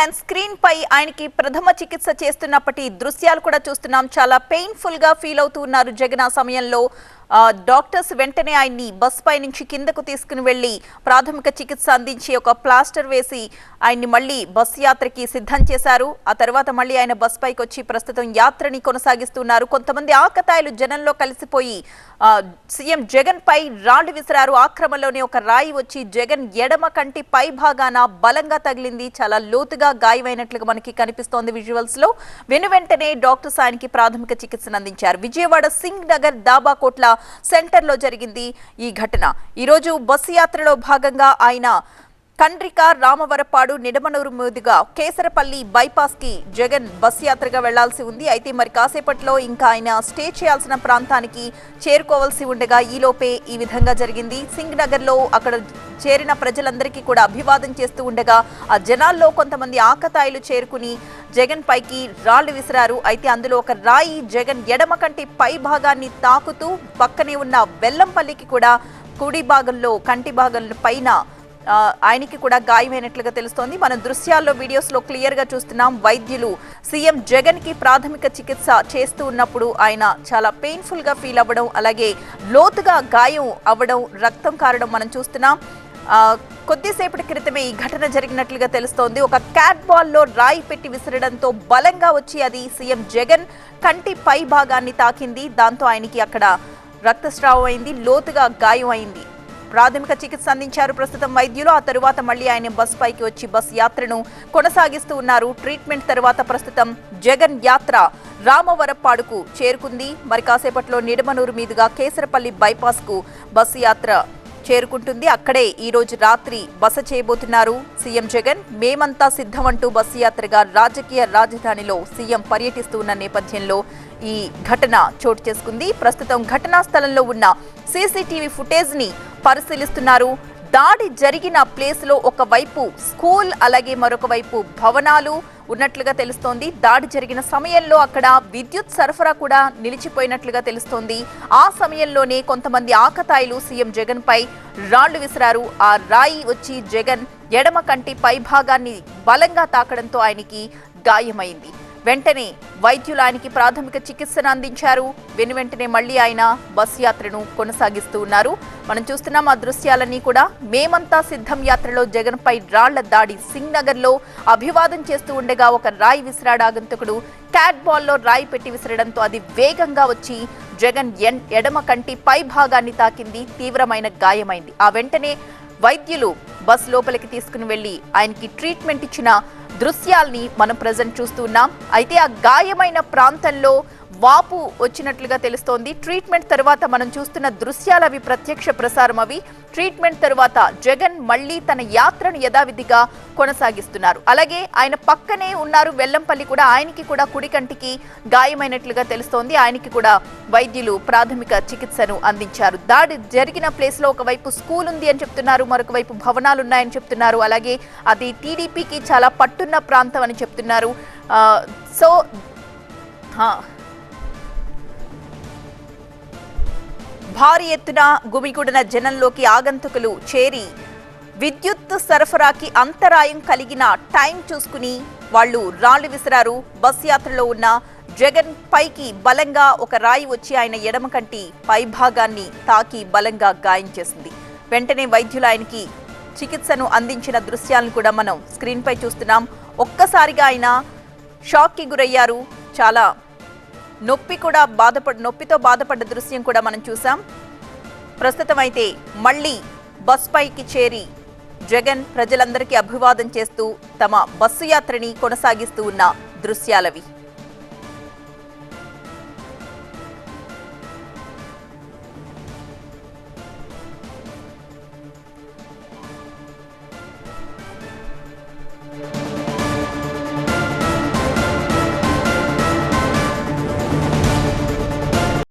And screen పై ఆయనకి ప్రథమ చికిత్స చేస్తున్నప్పటి దృశ్యాలు కూడా చూస్తున్నాం. చాలా పెయిన్ఫుల్గా ఫీల్ అవుతూ ఉన్నారు జగన్ ఆ సమయంలో. డాక్టర్స్ వెంటనే ఆయన్ని బస్ పై నుంచి కిందకు తీసుకుని వెళ్ళి ప్రాథమిక చికిత్స అందించి ఒక ప్లాస్టర్ వేసి ఆయన్ని మళ్ళీ బస్ యాత్రకి సిద్ధం చేశారు. ఆ తర్వాత మళ్ళీ ఆయన బస్ పైకి వచ్చి ప్రస్తుతం యాత్రని కొనసాగిస్తున్నారు. కొంతమంది ఆకతాయిలు జనంలో కలిసిపోయి సీఎం జగన్ పై రాళ్ళు విసిరారు. ఆ క్రమంలోనే ఒక రాయి వచ్చి జగన్ ఎడమ కంటి పై భాగాన బలంగా తగిలింది. చాలా లోతుగా గాయమైనట్లుగా మనకి కనిపిస్తోంది విజువల్స్లో వెను వెంటనే డాక్టర్స్ ఆయనకి ప్రాథమిక చికిత్సను అందించారు. విజయవాడ సింగ్ నగర్ దాబాకోట్ల సెంటర్లో జరిగింది ఈ ఘటన. ఈ రోజు బస్సు యాత్రలో భాగంగా ఆయన కండ్రిక రామవరపాడు నిడమనూరు మీదుగా కేసరపల్లి బైపాస్కి జగన్ బస్ యాత్రగా వెళ్ళాల్సి ఉంది. అయితే మరి కాసేపట్లో ఇంకా ఆయన స్టే చేయాల్సిన ప్రాంతానికి చేరుకోవాల్సి ఉండగా ఈలోపే ఈ విధంగా జరిగింది. సింగ్ నగర్లో అక్కడ చేరిన ప్రజలందరికీ కూడా అభివాదం చేస్తూ ఉండగా ఆ జనాల్లో కొంతమంది ఆకతాయిలు చేరుకుని జగన్ పైకి రాళ్ళు విసిరారు. అయితే అందులో ఒక రాయి జగన్ ఎడమ కంటి పై భాగాన్ని తాకుతూ పక్కనే ఉన్న బెల్లంపల్లికి కూడా కుడి భాగంలో కంటి భాగంలో పైన ఆయనకి కూడా గాయమైనట్లుగా తెలుస్తోంది. మన దృశ్యాల్లో వీడియోస్లో క్లియర్గా చూస్తున్నాం వైద్యులు. సీఎం జగన్కి ప్రాథమిక చికిత్స చేస్తూ ఉన్నప్పుడు ఆయన చాలా పెయిన్ఫుల్గా ఫీల్ అవ్వడం అలాగే లోతుగా గాయం అవ్వడం రక్తం కారడం మనం చూస్తున్నాం. కొద్దిసేపటి క్రితమే ఈ ఘటన జరిగినట్లుగా తెలుస్తోంది. ఒక క్యాట్ బాల్లో రాయి పెట్టి విసరడంతో బలంగా వచ్చి అది సీఎం జగన్ కంటి పై భాగాన్ని తాకింది. దాంతో ఆయనకి అక్కడ రక్తస్రావం అయింది లోతుగా గాయం అయింది. ప్రాథమిక చికిత్స అందించారు. ప్రస్తుతం వైద్యులు ఆ తరువాత మళ్ళీ ఆయన బస్ పైకి వచ్చి బస్ యాత్రను కొనసాగిస్తూ ఉన్నారు. ట్రీట్మెంట్ తరువాత ప్రస్తుతం జగన్ యాత్ర రామవరప్పాడుకు చేరుకుంది. మరి కాసేపట్లో నిడమనూరు మీదుగా కేసరపల్లి బైపాస్కు బస్సు యాత్ర చేరుకుంటుంది. అక్కడే ఈ రోజు రాత్రి బస చేయబోతున్నారు సీఎం జగన్. మేమంతా సిద్ధమంటూ బస్సు యాత్రగా రాజకీయ రాజధానిలో సీఎం పర్యటిస్తున్న నేపథ్యంలో ఈ ఘటన చోటు చేసుకుంది. ప్రస్తుతం ఘటనా స్థలంలో ఉన్న సీసీటీవీ ఫుటేజ్ని పరిశీలిస్తున్నారు. దాడి జరిగిన ప్లేస్లో ఒకవైపు స్కూల్ అలాగే మరొక వైపు భవనాలు ఉన్నట్లుగా తెలుస్తోంది. దాడి జరిగిన సమయంలో అక్కడ విద్యుత్ సరఫరా కూడా నిలిచిపోయినట్లుగా తెలుస్తోంది. ఆ సమయంలోనే కొంతమంది ఆకతాయిలు సీఎం జగన్ పై రాళ్ళు విసిరారు. ఆ రాయి వచ్చి జగన్ ఎడమ కంటి పై భాగాన్ని బలంగా తాకడంతో ఆయనకి గాయమైంది. వెంటనే వైద్యులు ఆయనకి ప్రాథమిక చికిత్సను అందించారు. వెను వెంటనే మళ్ళీ ఆయన బస్ యాత్రను కొనసాగిస్తూ ఉన్నారు. మనం చూస్తున్నాం ఆ దృశ్యాలన్నీ కూడా. మేమంతా సిద్ధం యాత్రలో జగన్పై రాళ్ళ దాడి సింగ్ నగర్లో అభివాదం చేస్తూ ఉండగా ఒక రాయి విసిరాడు ఆగంతకుడు. క్యాట్ బాల్లో రాయి పెట్టి విసరడంతో అది వేగంగా వచ్చి జగన్ ఎన్ ఎడమ కంటి పై భాగాన్ని తాకింది. తీవ్రమైన గాయమైంది. ఆ వెంటనే వైద్యులు బస్ లోపలికి తీసుకుని వెళ్ళి ఆయనకి ట్రీట్మెంట్ ఇచ్చిన దృశ్యాల్ని మనం ప్రజెంట్ చూస్తున్నాం అయితే ఆ గాయమైన ప్రాంతంలో వాపు వచ్చినట్లుగా తెలుస్తోంది. ట్రీట్మెంట్ తర్వాత మనం చూస్తున్న దృశ్యాలు అవి ప్రత్యక్ష ప్రసారం అవి. ట్రీట్మెంట్ తర్వాత జగన్ మళ్ళీ తన యాత్రను యథావిధిగా కొనసాగిస్తున్నారు. అలాగే ఆయన పక్కనే ఉన్నారు. వెల్లంపల్లి కూడా ఆయనకి కూడా కుడి కంటికి గాయమైనట్లుగా తెలుస్తోంది. ఆయనకి కూడా వైద్యులు ప్రాథమిక చికిత్సను అందించారు. దాడి జరిగిన ప్లేస్లో ఒకవైపు స్కూల్ ఉంది అని చెప్తున్నారు. మరొక వైపు భవనాలు ఉన్నాయని చెప్తున్నారు. అలాగే అది టీడీపీకి చాలా పట్టున్న ప్రాంతం అని చెప్తున్నారు. సో భారీ ఎత్తున గుమిగూడిన జనంలోకి ఆగంతుకులు చేరి విద్యుత్ సరఫరాకి అంతరాయం కలిగిన టైం చూసుకుని వాళ్ళు రాళ్ళు విసిరారు. బస్ యాత్రలో ఉన్న జగన్ పైకి బలంగా ఒక రాయి వచ్చి ఆయన ఎడమ కంటి పై భాగాన్ని తాకి బలంగా గాయం చేసింది. వెంటనే వైద్యులు ఆయనకి చికిత్సను అందించిన దృశ్యాలను కూడా మనం స్క్రీన్పై చూస్తున్నాం. ఒక్కసారిగా ఆయన షాక్కి గురయ్యారు. చాలా నొప్పి కూడా బాధపడ నొప్పితో బాధపడ్డ దృశ్యం కూడా మనం చూసాం. ప్రస్తుతం అయితే మళ్ళీ బస్ పైకి చేరి జగన్ ప్రజలందరికీ అభివాదం చేస్తూ తమ బస్సు యాత్రని కొనసాగిస్తూ ఉన్న దృశ్యాలవి.